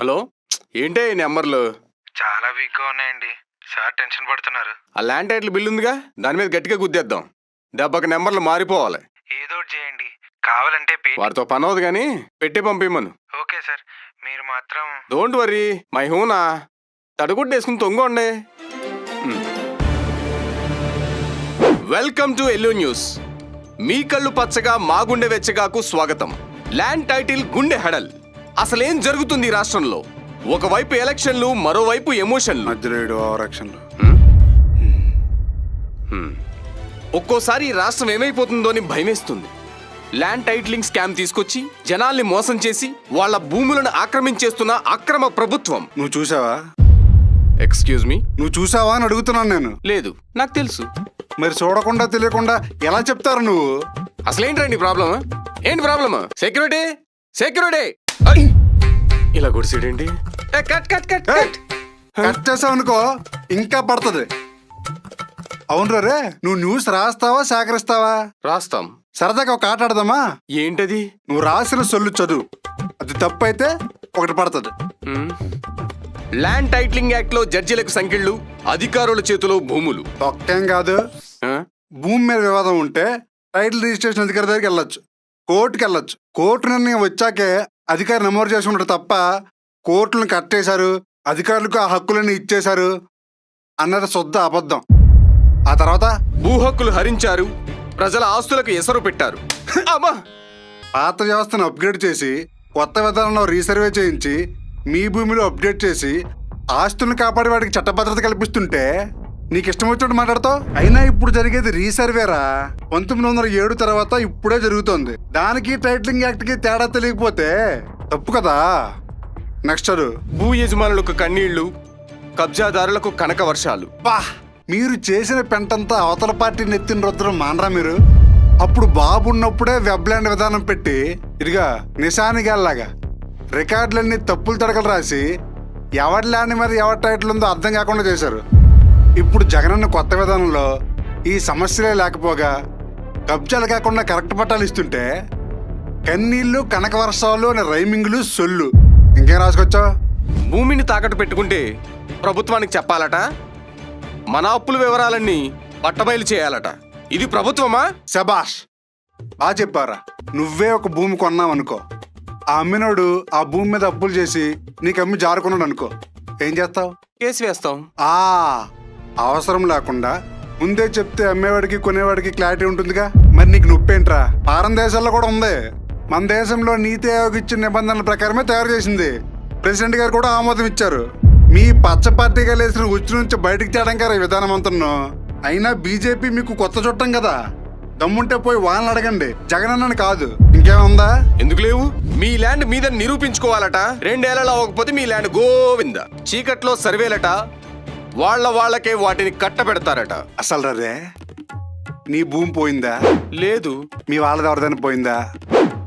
Hello? ఏంటే ఈ నెంబర్లు? చాలా వీక్గా ఉన్నాయండి. సార్ టెన్షన్ పడుతున్నారు. ఆ ల్యాండ్ టైటిల్ బిల్ ఉందిగా? దాని మీద గట్టిగా గుద్దేద్దాం. దెబ్బకి నెంబర్లు మారిపోవాలి. ఏదో ఒకటి చేయండి. కావాలంటే పే వారితో పని అవదు కానీ పెట్టి పంపిమ్మను. Okay sir. మీరు మాత్రం డోంట్ వరీ. మై హూనా? తడుగుడ్డు వేసుకుని తొంగండి. Welcome to yellow news. మీ కళ్ళు పచ్చగా మా గుండె వెచ్చగాకు స్వాగతం. ల్యాండ్ టైటిల్ గుండె హెడల్. అసలేం జరుగుతుంది ఈ రాష్ట్రంలో? ఒకవైపు ఎలక్షన్లు మరోవైపు ఎమోషన్లు. మధ్యలో ఒక్కోసారి ఈ రాష్ట్రం ఏమైపోతుందో అని భయమేస్తుంది. ల్యాండ్ టైటిలింగ్ స్కామ్ తీసుకొచ్చి జనాల్ని మోసం చేసి వాళ్ళ భూములను ఆక్రమించేస్తున్న అక్రమ ప్రభుత్వం. నువ్వు చూసావా? Excuse me? నువ్వు చూసావా అని అడుగుతున్నాను నేను. లేదు. నాకు తెలుసు. మరి చూడకుండా తెలియకుండా ఎలా చెప్తారు నువ్వు? అసలేంటండి ప్రాబ్లమ్? ఏంటి ప్రాబ్లమ్? సెక్యూరిటీ? సెక్యూరిటీ? ఇలా గుడిసేడేంటి ఏ, cut cut cut cut cut. చేసావు అనుకో ఇంకా పడుతుంది. అవును రే నువ్వు న్యూస్ రాస్తావా సేకరిస్తావా? రాస్తాం. సరదాగా ఒక ఆట ఆడదామా? ఏంటది? నువ్వు రాసిన సొల్లు చదువు. అది తప్పు అయితే ఒకటి పడుతుంది. ల్యాండ్ టైటిలింగ్ యాక్ట్లో జడ్జిలకు సంఖ్యలు అధికారుల చేతిలో భూములు. ఒక్కేం కాదు? భూమి మీద వివాదం ఉంటే టైటిల్ రిజిస్ట్రేషన్ అధికారి దగ్గరికి వెళ్ళొచ్చు. కోర్టుకి వెళ్ళొచ్చు కోర్టు నిర్ణయం వచ్చాకే అధికారి నమోదు చేసుకుంటారు తప్ప కోర్టులను కట్టేశారు అధికారులకు ఆ హక్కులను ఇచ్చేశారు అన్నది శుద్ధ అబద్ధం. ఆ తర్వాత భూ హక్కులు హరించారు ప్రజల ఆస్తులకు ఎసరు పెట్టారు. అమ్మా! పాత వ్యవస్థను అప్గ్రేడ్ చేసి కొత్త విధానంలో రీసర్వే చేయించి మీ భూమిలో అప్డేట్ చేసి ఆస్తులను కాపాడే వాడికి చట్టభద్రత కల్పిస్తుంటే నీకు ఇష్టం వచ్చినట్టు మాట్లాడతావు? అయినా ఇప్పుడు జరిగేది రీసర్వేరా. పంతొమ్మిది వందల ఏడు తర్వాత ఇప్పుడే జరుగుతోంది. దానికి టైటిలింగ్ యాక్ట్కి తేడా తెలియకపోతే తప్పు కదా? నెక్స్ట్ చదువు. భూ యజమానులకు కన్నీళ్ళు కబ్జాదారులకు కనక వర్షాలు. బా! మీరు చేసిన పెంటంతా అవతల పార్టీ నెత్తిన రుద్దరం మానరా మీరు? అప్పుడు బాబు ఉన్నప్పుడే వెబ్లాండ్ విధానం పెట్టి ఇదిగా నిశానిగాల్లాగా రికార్డులన్నీ తప్పులు తడకలు రాసి ఎవరి ల్యాండ్ మీద ఎవరి టైటిల్ ఉందో అర్థం కాకుండా చేశారు. ఇప్పుడు జగనన్న కొత్త విధానంలో ఈ సమస్యలే లేకపోగా కబ్జాలు కాకుండా కరెక్ట్ పట్టాలు ఇస్తుంటే కన్నీళ్ళు కనక వర్షాలు అనే రైమింగ్లు సొల్లు. ఇంకేం రాసుకొచ్చావు? భూమిని తాకట్టు పెట్టుకుంటే ప్రభుత్వానికి చెప్పాలట మన అప్పుల వివరాలన్నీ పట్టబయలు చేయాలట. ఇది ప్రభుత్వమా? శబాష్ బాగా చెప్పారా నువ్వే ఒక భూమి కొన్నావు అనుకో ఆ అమ్మినోడు ఆ భూమి మీద అప్పులు చేసి నీకు అమ్మి జారుకున్నాడు అనుకో ఏం చేస్తావు? కేసు వేస్తాం. ఆ అవసరం లేకుండా ముందే చెప్తే అమ్మేవాడికి కొనేవాడికి క్లారిటీ ఉంటుందిగా. మరి నీకు నొప్పేంట్రా? పారం దేశాల్లో కూడా ఉంది. మన దేశంలో నీతి ఆయోగ్ ఇచ్చిన నిబంధనల ప్రకారమే తయారు చేసింది. ప్రెసిడెంట్ గారు కూడా ఆమోదం ఇచ్చారు. మీ పచ్చ పార్టీగా కలిసిన ఉచ్చు నుంచి బయటకు తేడం గారు ఈ విధానం అంటున్నాను అయినా బీజేపీ మీకు కొత్త చుట్టం కదా. దమ్ముంటే పోయి వాళ్ళని అడగండి. జగనన్నని కాదు. ఇంకేముందా ఎందుకు లేవు? మీ ల్యాండ్ మీద నిరూపించుకోవాలట. రెండేళ్ళలో అవ్వకపోతే మీ ల్యాండ్ గోవింద. చీకట్లో సర్వేలట. వాళ్ళ వాళ్ళకే వాటిని కట్టబెడతారట. అసలు రే నీ భూమి పోయిందా? లేదు. మీ వాళ్ళది ఎవరిదైనా పోయిందా?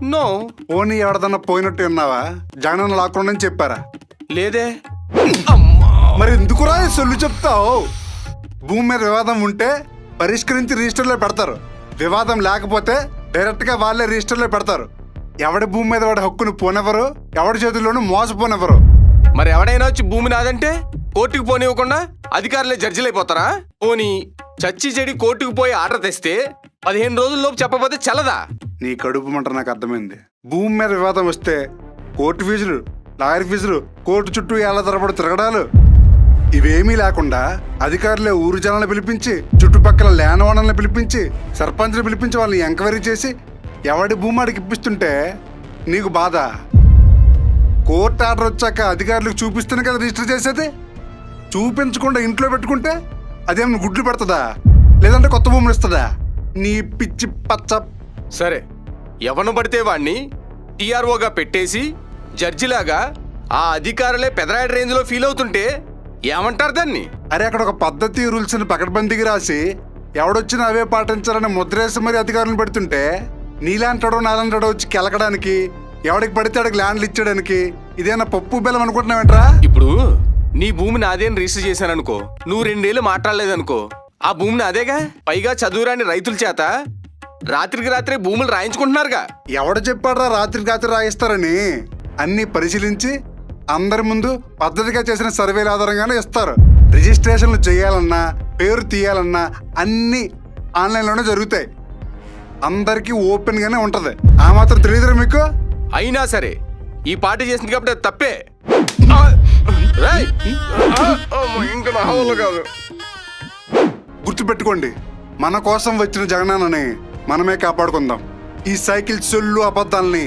నో. పోనీ ఎవరిదన్నా పోయినట్టు ఉన్నావా జగనన్న లాక్కుండా అని చెప్పారా? లేదే. అమ్మా. మరి ఎందుకురా ఈ సొల్లు చెప్తావు? భూమి మీద వివాదం ఉంటే పరిష్కరించి రిజిస్టర్లో పెడతారు. వివాదం లేకపోతే డైరెక్ట్గా వాళ్ళే రిజిస్టర్లో పెడతారు. ఎవడి భూమి మీద వాడి హక్కును పోనెవరు ఎవడి చేతుల్లోనూ మోసపోనెవరు మరి ఎవడైనా వచ్చి భూమి నాదంటే కోర్టుకు పోనివ్వకుండా అధికారులే జడ్జిలైపోతారా పోనీ చచ్చి చెడి కోర్టుకు పోయి ఆర్డర్ తెస్తే పదిహేను రోజుల్లోపు చెప్పబోతే చల్లదా? నీ కడుపు మంట నాకు అర్థమైంది. భూమి మీద వివాదం వస్తే కోర్టు ఫీజులు లాయర్ ఫీజులు కోర్టు చుట్టూ ఎలా తరబడి తిరగడాలు. ఇవేమీ లేకుండా అధికారులే ఊరు జనాలను పిలిపించి చుట్టుపక్కల ల్యాండ్ ఓనర్లను పిలిపించి సర్పంచ్ని పిలిపించి వాళ్ళని ఎంక్వైరీ చేసి ఎవడి భూమాడికి ఇప్పిస్తుంటే నీకు బాధ? కోర్టు ఆర్డర్ వచ్చాక అధికారులకు చూపిస్తేనే కదా రిజిస్టర్ చేసేది? చూపించకుండా ఇంట్లో పెట్టుకుంటే అదేమన్నా గుడ్లు పెడుతుందా? లేదంటే కొత్త భూములు ఇస్తుందా? నీ పిచ్చి పచ్చ సరే ఎవను పడితే వాణ్ణి టీఆర్ఓగా పెట్టేసి జడ్జిలాగా ఆ అధికారులే పెదరాయడ రేంజ్లో ఫీల్ అవుతుంటే ఏమంటారు దాన్ని? అరే అక్కడ ఒక పద్ధతి రూల్స్ని పకడ్బందీకి రాసి ఎవడొచ్చినా అవే పాటించాలని ముద్రేసి మరి అధికారులను పెడుతుంటే నీలాంటాడో నాలంటాడో వచ్చి కెలకడానికి ఎవడికి పడితే ఆడికి ల్యాండ్లు ఇచ్చడానికి ఇదేనా పప్పు బెల్లం అనుకుంటున్నావేంట్రా? ఇప్పుడు నీ భూమిని అదే రిజిస్టర్ చేశాననుకో. నువ్వు రెండేళ్ళు మాట్లాడలేదనుకో. ఆ భూమిని అదేగా పైగా చదువురాని రైతుల చేత. రాత్రికి రాత్రే భూములు రాయించుకుంటున్నారుగా. ఎవడు చెప్పాడ్రా రాత్రి రాత్రి రాయిస్తారని? అన్ని పరిశీలించి అందరి ముందు పద్ధతిగా చేసిన సర్వేల ఆధారంగానే ఇస్తారు. రిజిస్ట్రేషన్లు చేయాలన్నా పేరు తీయాలన్నా అన్నీ ఆన్లైన్లోనే జరుగుతాయి. అందరికీ ఓపెన్గానే ఉంటుంది. ఆ మాత్రం తెలియదురా మీకు? అయినా సరే ఈ పార్టీ చేసింది కాబట్టి అది తప్పే. ఇంకా నా వల్ల కాదు. గుర్తుపెట్టుకోండి మన కోసం వచ్చిన జగనాన్నని మనమే కాపాడుకుందాం. ఈ సైకిల్ సొల్లు అబద్ధాలని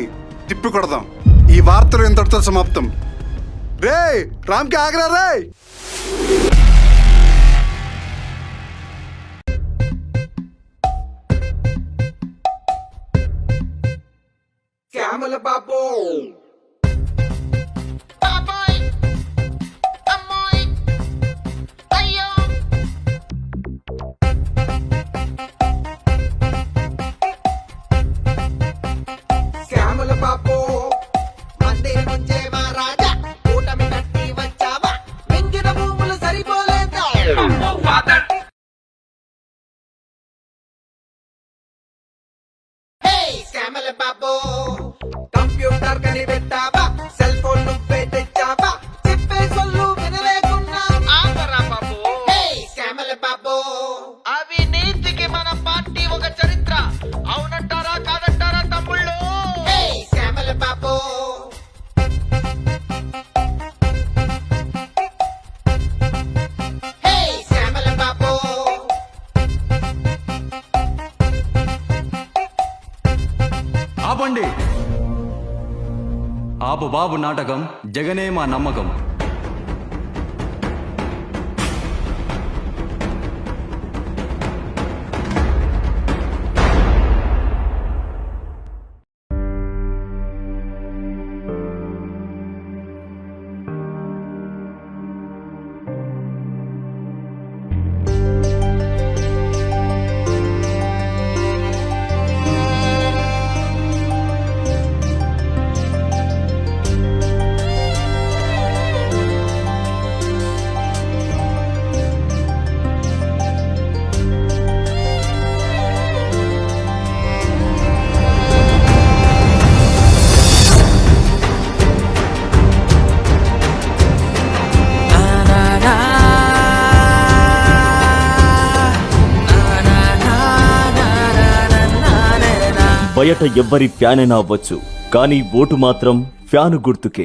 తిప్పి కొడదాం ఈ వార్తలు ఇంతటితో సమాప్తం. రే రామ్కి ఆగరా రే బాబాయ్ బాబు నాటకం జగనే మా నమ్మకం. బయట ఎవ్వరి ఫ్యానైనా అవ్వచ్చు. కానీ ఓటు మాత్రం ఫ్యాను గుర్తుకే.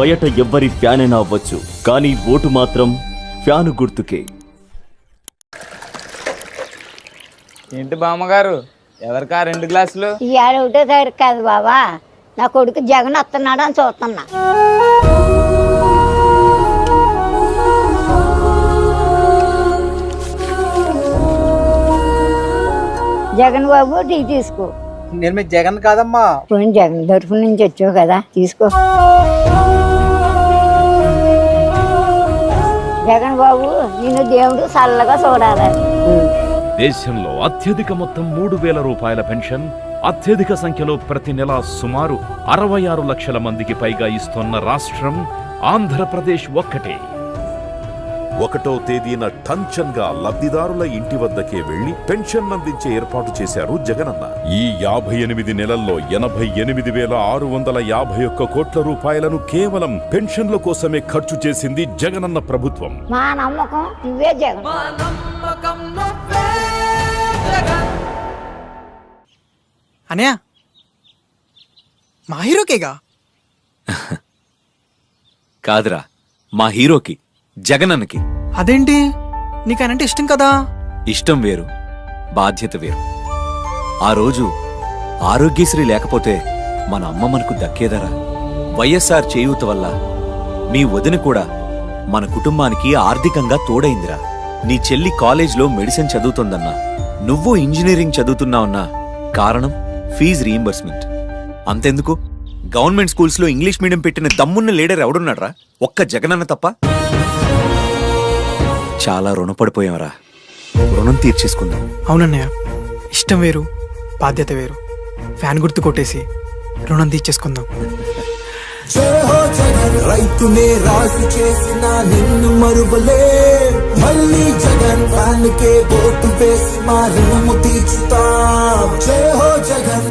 బయట ఎవ్వరి ఫ్యానైనా అవ్వచ్చు కానీ ఓటు మాత్రం ఫ్యాను గుర్తుకే. ఏంటి బామ్మగారు? ఎవరికా రెండు గ్లాసులు? ఇవాళ ఒకటో తారీఖు కాదు బాబా నా కొడుకు జగన్ వస్తున్నాడు అని చూస్తున్నా జగన్ బాబు టీ తీసుకో. నేను మీ జగన్ కాదమ్మా. జగన్ తరఫు నుంచి వచ్చావు కదా తీసుకో. జగన్ బాబు నిన్ను దేవుడు చల్లగా చూడాలి. దేశంలో అత్యధిక మొత్తం మూడు వేల రూపాయల పెన్షన్ అత్యధిక సంఖ్యలో ప్రతి నెల సుమారు అరవై ఆరు లక్షల మందికి పైగా ఇస్తున్న రాష్ట్రం ఆంధ్రప్రదేశ్ ఒక్కటే. ఒకటో తేదీన టంచన్గా లబ్ధిదారుల ఇంటి వద్దకే వెళ్ళి పెన్షన్ అందించే ఏర్పాటు చేశారు జగనన్న. ఈ యాభై ఎనిమిది నెలల్లో ఎనభై ఎనిమిది వేల ఆరు వందల యాభై ఒక్క కోట్ల రూపాయలను కేవలం పెన్షన్ల కోసమే ఖర్చు చేసింది జగనన్న ప్రభుత్వం. మా నమ్మకం నువ్వే జగన్. అనయా మా హీరోకేగా? కాదురా మా హీరోకి. జగనన్నకి. అదేంటి? నీకు ఇష్టం కదా? ఇష్టం వేరు బాధ్యత వేరు. ఆ రోజు ఆరోగ్యశ్రీ లేకపోతే మన అమ్మ మనకు దక్కేదరా? వైఎస్ఆర్ చేయూత వల్ల మీ వదిన కూడా మన కుటుంబానికి ఆర్థికంగా తోడైందిరా. నీ చెల్లి కాలేజ్లో మెడిసిన్ చదువుతోందన్నా. నువ్వు ఇంజనీరింగ్ చదువుతున్నావన్నా కారణం ఫీజు రీయింబర్స్మెంట్. అంతెందుకు? గవర్నమెంట్ స్కూల్స్లో ఇంగ్లీష్ మీడియం పెట్టిన దమ్మున్న లీడర్ ఎవడున్నాడ్రా? ఒక్క జగనన్న తప్ప? చాలా రుణపడిపోయాంరా రుణం తీర్చేసుకుందాం. అవునన్నయ్య ఇష్టం వేరు బాధ్యత వేరు. ఫ్యాన్ గుర్తు కొట్టేసి రుణం తీర్చేసుకుందాం. రైతునే రాజు చేసిన నిన్ను మరువలే. మళ్ళీ జగన్ ఫ్యాన్ కే ఓటు వేసి మా రుణము తీర్చుతా. జయ హో జగన్.